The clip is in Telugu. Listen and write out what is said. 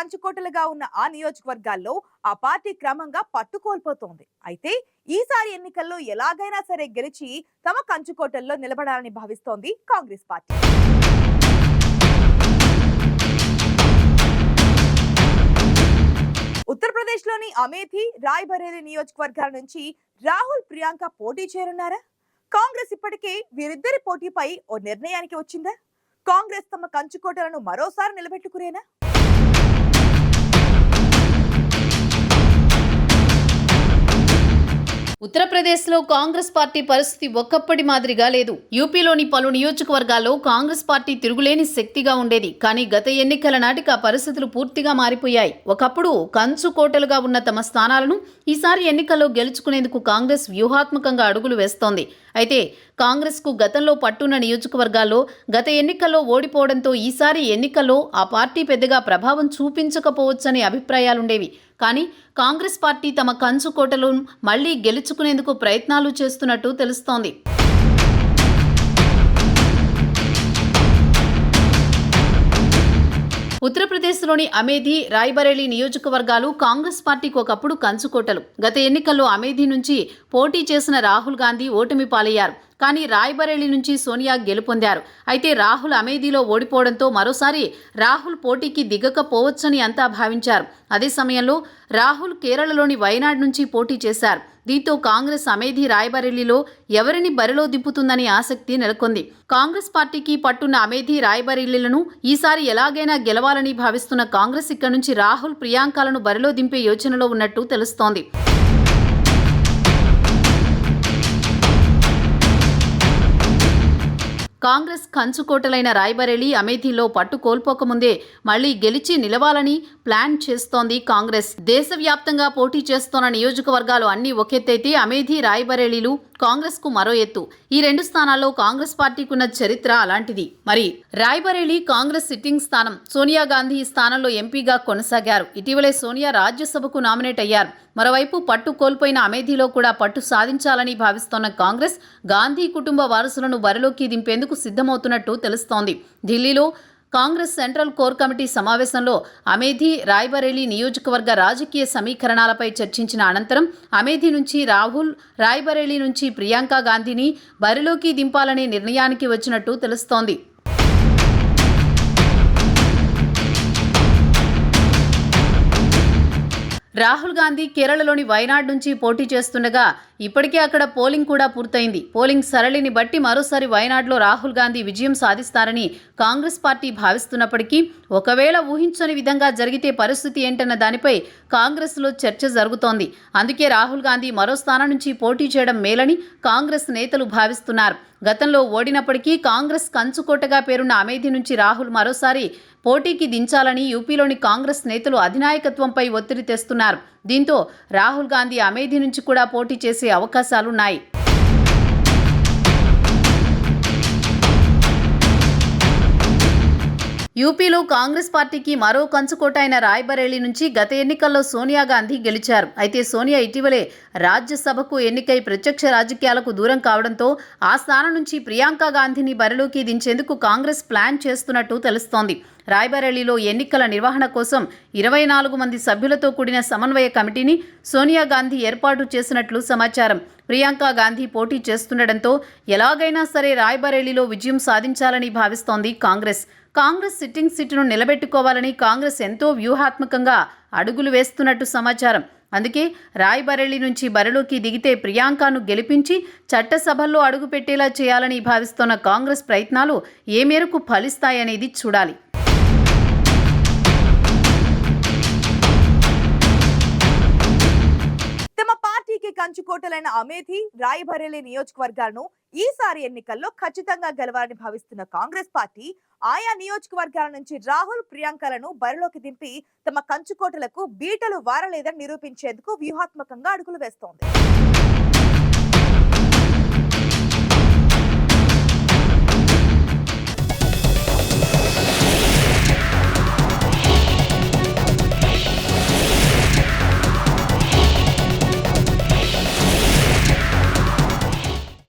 కంచుకోటలుగా ఉన్న ఆ నియోజకవర్గాల్లో ఆ పార్టీ క్రమంగా పట్టుకోల్పోతోంది. అయితే ఈసారి ఎన్నికల్లో ఎలాగైనా సరే గెలిచి తమ కంచుకోటల్లో నిలబడాలని భావిస్తోంది కాంగ్రెస్ పార్టీ. ఉత్తరప్రదేశ్లోని అమేథీ రాయ్బరేలీ నియోజకవర్గాల నుంచి రాహుల్ ప్రియాంక పోటీ చేరున్నారా కాంగ్రెస్ ఇప్పటికే వీరిద్దరి పోటీపై ఓ నిర్ణయానికి వచ్చిందా? కాంగ్రెస్ తమ కంచుకోటలను మరోసారి నిలబెట్టుకునేనా ఉత్తరప్రదేశ్లో కాంగ్రెస్ పార్టీ పరిస్థితి ఒక్కప్పటి మాదిరిగా లేదు. యూపీలోని పలు నియోజకవర్గాల్లో కాంగ్రెస్ పార్టీ తిరుగులేని శక్తిగా ఉండేది. కానీ గత ఎన్నికల నాటికి ఆ పరిస్థితులు పూర్తిగా మారిపోయాయి. ఒకప్పుడు కంచు కోటలుగా ఉన్న తమ స్థానాలను ఈసారి ఎన్నికల్లో గెలుచుకునేందుకు కాంగ్రెస్ వ్యూహాత్మకంగా అడుగులు వేస్తోంది. అయితే కాంగ్రెస్కు గతంలో పట్టున్న నియోజకవర్గాల్లో గత ఎన్నికల్లో ఓడిపోవడంతో ఈసారి ఎన్నికల్లో ఆ పార్టీ పెద్దగా ప్రభావం చూపించకపోవచ్చనే అభిప్రాయాలుండేవి. కానీ కాంగ్రెస్ పార్టీ తమ కంచుకోటలు మళ్ళీ గెలుచుకునేందుకు ప్రయత్నాలు చేస్తున్నట్టు తెలుస్తోంది. ఉత్తరప్రదేశ్లోని అమేధి రాయ్బరేలీ నియోజకవర్గాలు కాంగ్రెస్ పార్టీకి ఒకప్పుడు కంచుకోటలు గత ఎన్నికల్లో అమేధి నుంచి పోటీ చేసిన రాహుల్ గాంధీ ఓటమి పాలయ్యారు కానీ రాయ్బరేలీ నుంచి సోనియా గెలుపొందారు. అయితే రాహుల్ అమేధీలో ఓడిపోవడంతో మరోసారి రాహుల్ పోటీకి దిగకపోవచ్చని అంతా భావించారు. అదే సమయంలో రాహుల్ కేరళలోని వైనాడ్ నుంచి పోటీ చేశారు. దీంతో కాంగ్రెస్ అమేధి రాయ్బరేలీలో ఎవరిని బరిలో దింపుతుందని ఆసక్తి నెలకొంది. కాంగ్రెస్ పార్టీకి పట్టున్న అమేధి రాయ్బరేలీలను ఈసారి ఎలాగైనా గెలవాలని భావిస్తున్న కాంగ్రెస్ ఇక్కడి నుంచి రాహుల్ ప్రియాంకలను బరిలో దింపే యోచనలో ఉన్నట్టు తెలుస్తోంది. కాంగ్రెస్ కంచుకోటలైన రాయ్బరేలీ అమేథీలో పట్టు కోల్పోకముందే మళ్ళీ గెలిచి నిలవాలని ప్లాన్ చేస్తోంది కాంగ్రెస్. దేశవ్యాప్తంగా పోటీ చేస్తోన్న నియోజకవర్గాలు అన్ని ఒకెత్తైతే అమేథీ రాయ్బరేలీలు కాంగ్రెస్కు మరో ఎత్తు. ఈ రెండు స్థానాల్లో కాంగ్రెస్ పార్టీకి ఉన్న చరిత్ర అలాంటిది. మరి రాయ్బరేలీ కాంగ్రెస్ సిట్టింగ్ స్థానం సోనియా గాంధీ ఈ స్థానంలో ఎంపీగా కొనసాగారు. ఇటీవలే సోనియా రాజ్యసభకు నామినేట్ అయ్యారు. మరోవైపు పట్టు కోల్పోయిన అమేథీలో కూడా పట్టు సాధించాలని భావిస్తోన్న కాంగ్రెస్ గాంధీ కుటుంబ వారసులను బరిలోకి దింపేందుకు సిద్ధమవుతున్నట్టు తెలుస్తోంది. ఢిల్లీలో కాంగ్రెస్ సెంట్రల్ కోర్ కమిటీ సమావేశంలో అమేధీ రాయ్బరేలీ నియోజకవర్గ రాజకీయ సమీకరణాలపై చర్చించిన అనంతరం అమేధీ నుంచి రాహుల్ రాయ్బరేలీ నుంచి ప్రియాంక గాంధీని బరిలోకి దింపాలనే నిర్ణయానికి వచ్చినట్టు తెలుస్తోంది. రాహుల్ గాంధీ కేరళలోని వైనాడ్ నుంచి పోటీ చేస్తుండగా ఇప్పటికే అక్కడ పోలింగ్ కూడా పూర్తయింది. పోలింగ్ సరళిని బట్టి మరోసారి వయనాడ్లో రాహుల్ గాంధీ విజయం సాధిస్తారని కాంగ్రెస్ పార్టీ భావిస్తున్నప్పటికీ ఒకవేళ ఊహించని విధంగా జరిగితే పరిస్థితి ఏంటన్న దానిపై కాంగ్రెస్లో చర్చ జరుగుతోంది. అందుకే రాహుల్ గాంధీ మరో స్థానం నుంచి పోటీ చేయడం మేలని కాంగ్రెస్ నేతలు భావిస్తున్నారు. గతంలో ఓడినప్పటికీ కాంగ్రెస్ కంచుకోటగా పేరున్న అమేధి నుంచి రాహుల్ మరోసారి పోటీకి దించాలని యూపీలోని కాంగ్రెస్ నేతలు అధినాయకత్వంపై ఒత్తిడి తెస్తున్నారు. దీంతో రాహుల్ గాంధీ అమేధి నుంచి కూడా పోటీ చేసే అవకాశాలున్నాయి. యూపీలో కాంగ్రెస్ పార్టీకి మరో కంచుకోట అయిన రాయ్బరేలీ నుంచి గత ఎన్నికల్లో సోనియా గాంధీ గెలిచారు. అయితే సోనియా ఇటీవలే రాజ్యసభకు ఎన్నికై ప్రత్యక్ష రాజకీయాలకు దూరం కావడంతో ఆ స్థానం నుంచి ప్రియాంక గాంధీని బరిలోకి దించేందుకు కాంగ్రెస్ ప్లాన్ చేస్తున్నట్టు తెలుస్తోంది. రాయ్బరేలీలో ఎన్నికల నిర్వహణ కోసం ఇరవై నాలుగు మంది సభ్యులతో కూడిన సమన్వయ కమిటీని సోనియా గాంధీ ఏర్పాటు చేసినట్లు సమాచారం. ప్రియాంక గాంధీ పోటీ చేస్తుండటంతో ఎలాగైనా సరే రాయ్బరేలీలో విజయం సాధించాలని భావిస్తోంది కాంగ్రెస్. కాంగ్రెస్ సిట్టింగ్ సీటును నిలబెట్టుకోవాలని కాంగ్రెస్ ఎంతో వ్యూహాత్మకంగా అడుగులు వేస్తున్నట్టు సమాచారం. అందుకే రాయ్బరేలీ నుంచి బరిలోకి దిగితే ప్రియాంకను గెలిపించి చట్టసభల్లో అడుగుపెట్టేలా చేయాలని భావిస్తోన్న కాంగ్రెస్ ప్రయత్నాలు ఏ మేరకు ఫలిస్తాయనేది చూడాలి. తమ పార్టీకి కంచుకోటలైన అమేథి రాయ్బరేలీ నియోజకవర్గాలను ఈసారి ఎన్నికల్లో ఖచ్చితంగా గెలవాలని భావిస్తున్న కాంగ్రెస్ పార్టీ ఆయా నియోజకవర్గాల నుంచి రాహుల్ ప్రియాంకలను బరిలోకి దింపి తమ కంచుకోటలకు బీటలు వారలేదని నిరూపించేందుకు వ్యూహాత్మకంగా అడుగులు వేస్తోంది.